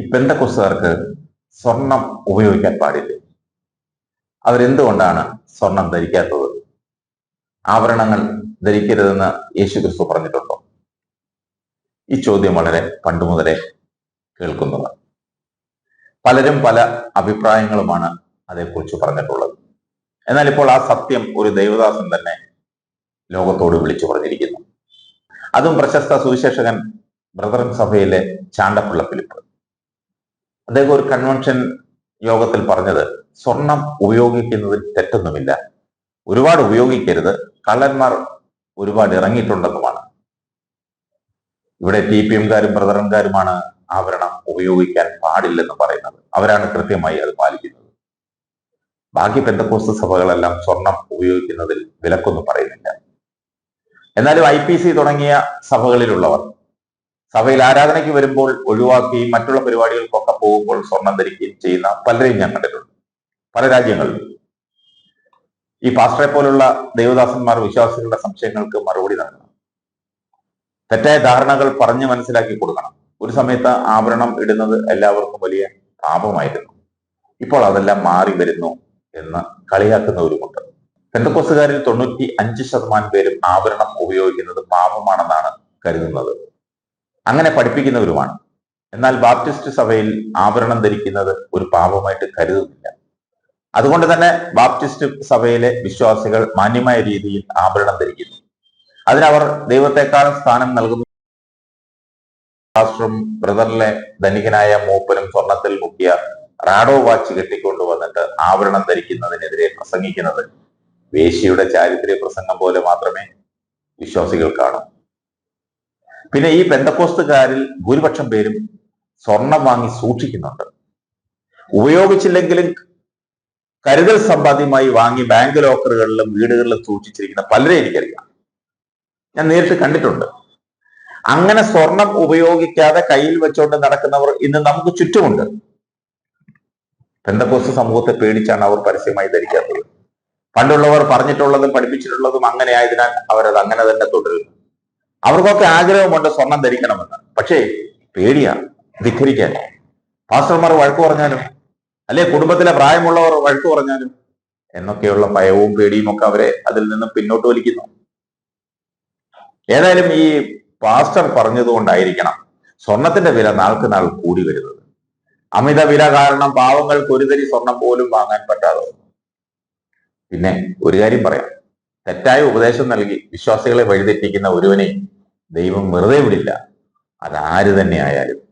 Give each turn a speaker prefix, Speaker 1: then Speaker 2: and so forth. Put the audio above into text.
Speaker 1: ഈ പെന്തക്കുസ്തുകാർക്ക് സ്വർണം ഉപയോഗിക്കാൻ പാടില്ല. അവരെന്തുകൊണ്ടാണ് സ്വർണം ധരിക്കാത്തത്? ആഭരണങ്ങൾ ധരിക്കരുതെന്ന് യേശു ക്രിസ്തു പറഞ്ഞിട്ടുണ്ടോ? ഈ ചോദ്യം വളരെ പണ്ട് മുതലേ പലരും പല അഭിപ്രായങ്ങളുമാണ് അതേക്കുറിച്ച് പറഞ്ഞിട്ടുള്ളത്. എന്നാൽ ഇപ്പോൾ ആ സത്യം ഒരു ദൈവദാസൻ തന്നെ ലോകത്തോട് വിളിച്ചു പറഞ്ഞിരിക്കുന്നു. അതും പ്രശസ്ത സുവിശേഷകൻ ബ്രദറൻ സഭയിലെ ചാണ്ടപ്പിള്ള ഫിലിപ്പ് അദ്ദേഹം ഒരു കൺവെൻഷൻ യോഗത്തിൽ പറഞ്ഞത് സ്വർണം ഉപയോഗിക്കുന്നതിൽ തെറ്റൊന്നുമില്ല. ഒരുപാട് ഉപയോഗിക്കരുത്. കള്ളന്മാർ ഒരുപാട് ഇറങ്ങിയിട്ടുണ്ടെന്നുമാണ്. ഇവിടെ ടി പി എംകാരും ബ്രദറൻകാരുമാണ് ആവരണം ഉപയോഗിക്കാൻ പാടില്ലെന്ന് പറയുന്നത്. അവരാണ് കൃത്യമായി അത് പാലിക്കുന്നത്. ബാക്കി പെന്തക്കോസ്ത് സഭകളെല്ലാം സ്വർണം ഉപയോഗിക്കുന്നതിൽ വിലക്കൊന്നും പറയുന്നില്ല. എന്നാലും ഐ തുടങ്ങിയ സഭകളിലുള്ളവർ സഭയിൽ ആരാധനയ്ക്ക് വരുമ്പോൾ ഒഴിവാക്കുകയും മറ്റുള്ള പരിപാടികൾക്കൊക്കെ പോകുമ്പോൾ സ്വർണം ധരിക്കുകയും ചെയ്യുന്ന പലരെയും ഞാൻ കണ്ടിട്ടുണ്ട്. പല രാജ്യങ്ങളിലും. ഈ പാസ്റ്ററെ പോലുള്ള ദേവദാസന്മാർ വിശ്വാസികളുടെ സംശയങ്ങൾക്ക് മറുപടി നൽകണം. തെറ്റായ ധാരണകൾ പറഞ്ഞു മനസ്സിലാക്കി കൊടുക്കണം. ഒരു സമയത്ത് ആഭരണം ഇടുന്നത് എല്ലാവർക്കും വലിയ പാപമായിരുന്നു. ഇപ്പോൾ അതെല്ലാം മാറി വരുന്നു എന്ന് കളിയാക്കുന്നവരുമുണ്ട്. പെന്തക്കോസുകാരിൽ തൊണ്ണൂറ്റി അഞ്ച് ശതമാനം പേരും ആഭരണം ഉപയോഗിക്കുന്നത് പാപമാണെന്നാണ് കരുതുന്നത്. അങ്ങനെ പഠിപ്പിക്കുന്നവരുമാണ്. എന്നാൽ ബാപ്റ്റിസ്റ്റ് സഭയിൽ ആഭരണം ധരിക്കുന്നത് ഒരു പാപമായിട്ട് കരുതുന്നില്ല. അതുകൊണ്ട് തന്നെ ബാപ്റ്റിസ്റ്റ് സഭയിലെ വിശ്വാസികൾ മാന്യമായ രീതിയിൽ ആഭരണം ധരിക്കുന്നു. അതിനവർ ദൈവത്തെക്കാളും സ്ഥാനം നൽകുന്നു. രാഷ്ട്രം ബ്രദറിലെ ധനികനായ മൂപ്പനും സ്വർണത്തിൽ മുക്കിയ റാഡോ വാച്ച് കെട്ടിക്കൊണ്ടു വന്നിട്ട് ആവരണം ധരിക്കുന്നതിനെതിരെ പ്രസംഗിക്കുന്നത് വേശിയുടെ ചാരിത്ര്യ പ്രസംഗം പോലെ മാത്രമേ വിശ്വാസികൾ കാണൂ. പിന്നെ ഈ പെന്തക്കോസ്തുകാരിൽ ഭൂരിപക്ഷം പേരും സ്വർണം വാങ്ങി സൂക്ഷിക്കുന്നുണ്ട്. ഉപയോഗിച്ചില്ലെങ്കിലും കരുതൽ സമ്പാദ്യമായി വാങ്ങി ബാങ്ക് ലോക്കറുകളിലും വീടുകളിലും സൂക്ഷിച്ചിരിക്കുന്ന പലരെ എനിക്കറിയാം. ഞാൻ നേരിട്ട് കണ്ടിട്ടുണ്ട്. അങ്ങനെ സ്വർണം ഉപയോഗിക്കാതെ കയ്യിൽ വെച്ചുകൊണ്ട് നടക്കുന്നവർ ഇന്ന് നമുക്ക് ചുറ്റുമുണ്ട്. പെന്തക്കോസ് സമൂഹത്തെ പേടിച്ചാണ് അവർ പരസ്യമായി ധരിക്കാത്തത്. പണ്ടുള്ളവർ പറഞ്ഞിട്ടുള്ളതും പഠിപ്പിച്ചിട്ടുള്ളതും അങ്ങനെ ആയതിനാൽ അവരത് അങ്ങനെ തന്നെ തുടരുന്നു. അവർക്കൊക്കെ ആഗ്രഹമുണ്ട് സ്വർണം ധരിക്കണമെന്ന്. പക്ഷേ പേടിയാ ധിഖരിക്കാൻ. പാസ്റ്റർമാർ വഴക്ക് പറഞ്ഞാലും അല്ലെ കുടുംബത്തിലെ പ്രായമുള്ളവർ വഴക്ക് പറഞ്ഞാലും എന്നൊക്കെയുള്ള ഭയവും പേടിയും ഒക്കെ അവരെ അതിൽ നിന്ന് പിന്നോട്ട് വലിക്കുന്നു. ഏതായാലും ഈ പാസ്റ്റർ പറഞ്ഞതുകൊണ്ടായിരിക്കണം സ്വർണത്തിന്റെ വില നാൾക്ക് നാൾ കൂടി വരുന്നത്. അമിത വില കാരണം പാവങ്ങൾക്ക് ഒരു തരി സ്വർണം പോലും വാങ്ങാൻ പറ്റാതെ പിന്നെ ഒരു കാര്യം പറയാം. തെറ്റായ ഉപദേശം നൽകി വിശ്വാസികളെ വഴിതെറ്റിക്കുന്ന ഒരുവനെ ദൈവം വെറുതെ വിടില്ല. അതാര് തന്നെ ആയാലും